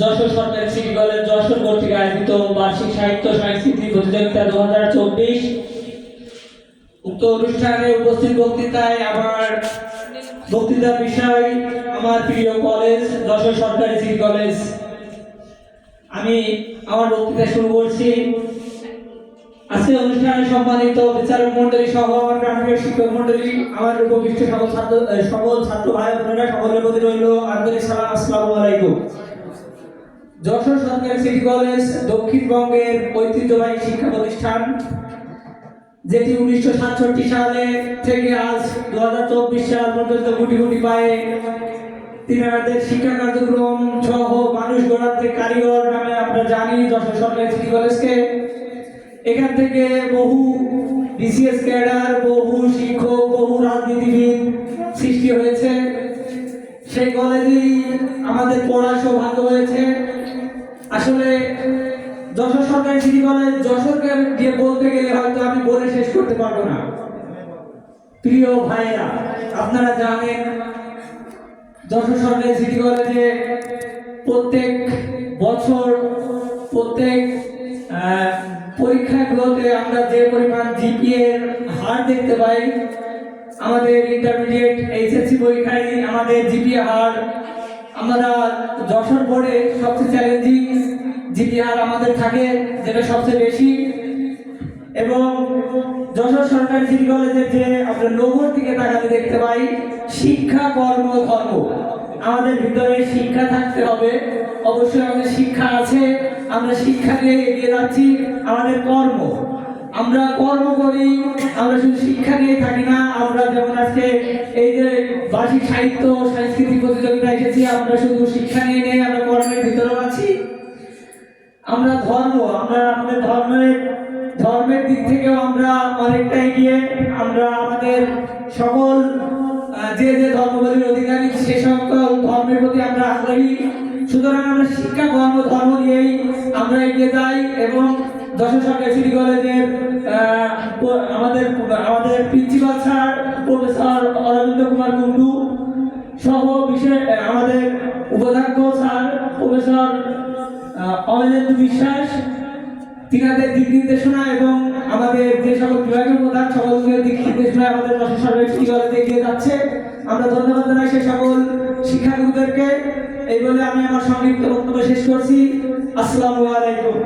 যশোর সরকারি city college Jessore কর্তৃক আয়োজিত বার্ষিক সাহিত্য সাংস্কৃতিক প্রতিযোগিতা দু হাজার চব্বিশ। উক্ত অনুষ্ঠানে উপস্থিত বক্তৃতায় আমার বক্তৃতার বিষয়, আমার প্রিয় কলেজ, যশোর সরকারি সিটি কলেজ। আমি আমার বক্তৃতা শুরু করছি। আজকে অনুষ্ঠানে সম্মানিত বিচারক মন্ডলী সহ আমার প্রাণপ্রিয় শিক্ষক মন্ডলী আমার উপবিষ্ট সকল ছাত্র সকল ছাত্র ভাই বোনেরা, সকলের প্রতি রইল আন্তরিক সালাম, আসসালামু আলাইকুম। যশোর সরকারি সিটি কলেজ দক্ষিণবঙ্গের ঐতিহ্যবাহী শিক্ষা প্রতিষ্ঠান, যেটি উনিশশো সাতষট্টি সালে থেকে আজ দু হাজার চব্বিশ সাল পর্যন্ত গুটি গুটি পায়ে তিনাদের শিক্ষা কার্যক্রম সহ মানুষ গড়ার যে কারিগর নামে আমরা জানি যশোর সরকারি সিটি কলেজকে। এখান থেকে বহু বিসিএস ক্যাডার, বহু শিক্ষক, বহু রাজনীতিবিদ সৃষ্টি হয়েছে। সেই কলেজেই আমাদের পড়ার সৌভাগ্য হয়েছে। আসলে, যশোর সরকারি সিটি কলেজ যশোরকে দিয়ে বলতে গেলে হয়তো আমি বলে শেষ করতে পারব না। প্রিয় ভাইয়েরা, আপনারা জানেন, যশোর সরকারি সিটি কলেজে প্রত্যেক বছর, প্রত্যেক পরীক্ষাগুলোতে আমরা যে পরিমাণ জিপিএ হার দেখতে পাই, আমাদের ইন্টারমিডিয়েট এইচএসসি পরীক্ষায় আমাদের জিপিএ হার আমরা যশোর বোর্ডে সবচেয়ে চ্যালেঞ্জিং জিপিএ হার আমাদের থাকে যেটা সবচেয়ে বেশি। এবং যশোর সরকারি সিটি কলেজের যে আমরা লোগোর দিকে তাকালে দেখতে পাই, শিক্ষা, কর্ম, ধর্ম। আমাদের ভিতরে শিক্ষা থাকতে হবে। অবশ্যই আমাদের শিক্ষা আছে, আমরা শিক্ষা নিয়ে এগিয়ে যাচ্ছি, আমাদের কর্ম। আমরা কর্ম করি, আমরা শুধু শিক্ষা নিয়ে থাকি না, আমরা যেমন আজকে এই যে বার্ষিক সাহিত্য সাংস্কৃতিক প্রতিযোগিতা এসেছি, আমরা শুধু শিক্ষা নিয়ে নেই, আমরা কর্মের ভিতরেও আছি। আমরা ধর্ম, আমরা আমাদের ধর্মের ধর্মের দিক থেকেও আমরা অনেকটা এগিয়ে, আমরা আমাদের সকল যে যে ধর্মগুলির অধিকারী, সে সকল ধর্মের প্রতি আমরা আগ্রহী। সুতরাং আমরা শিক্ষা, কর্ম, ধর্ম নিয়েই আমরা এগিয়ে যাই এবং যশোর সরকারি সিটি কলেজের আমাদের আমাদের principal sir professor Arabinda Kumar Kundu সহ বিশেষ, আমাদের উপাধ্যক্ষ স্যার প্রফেসর অমলেন্দু বিশ্বাস, তিনাদের দিক নির্দেশনা এবং আমাদের যে সকল বিভাগের প্রধান সকলের দিক নির্দেশনা আমাদের যশোর সরকারি সিটি কলেজে এগিয়ে যাচ্ছে। আমরা ধন্যবাদ জানাই সে সকল শিক্ষাগুরুদেরকে। এই বলে আমি আমার সংক্ষিপ্ত বক্তব্য শেষ করছি। আসসালামু আলাইকুম।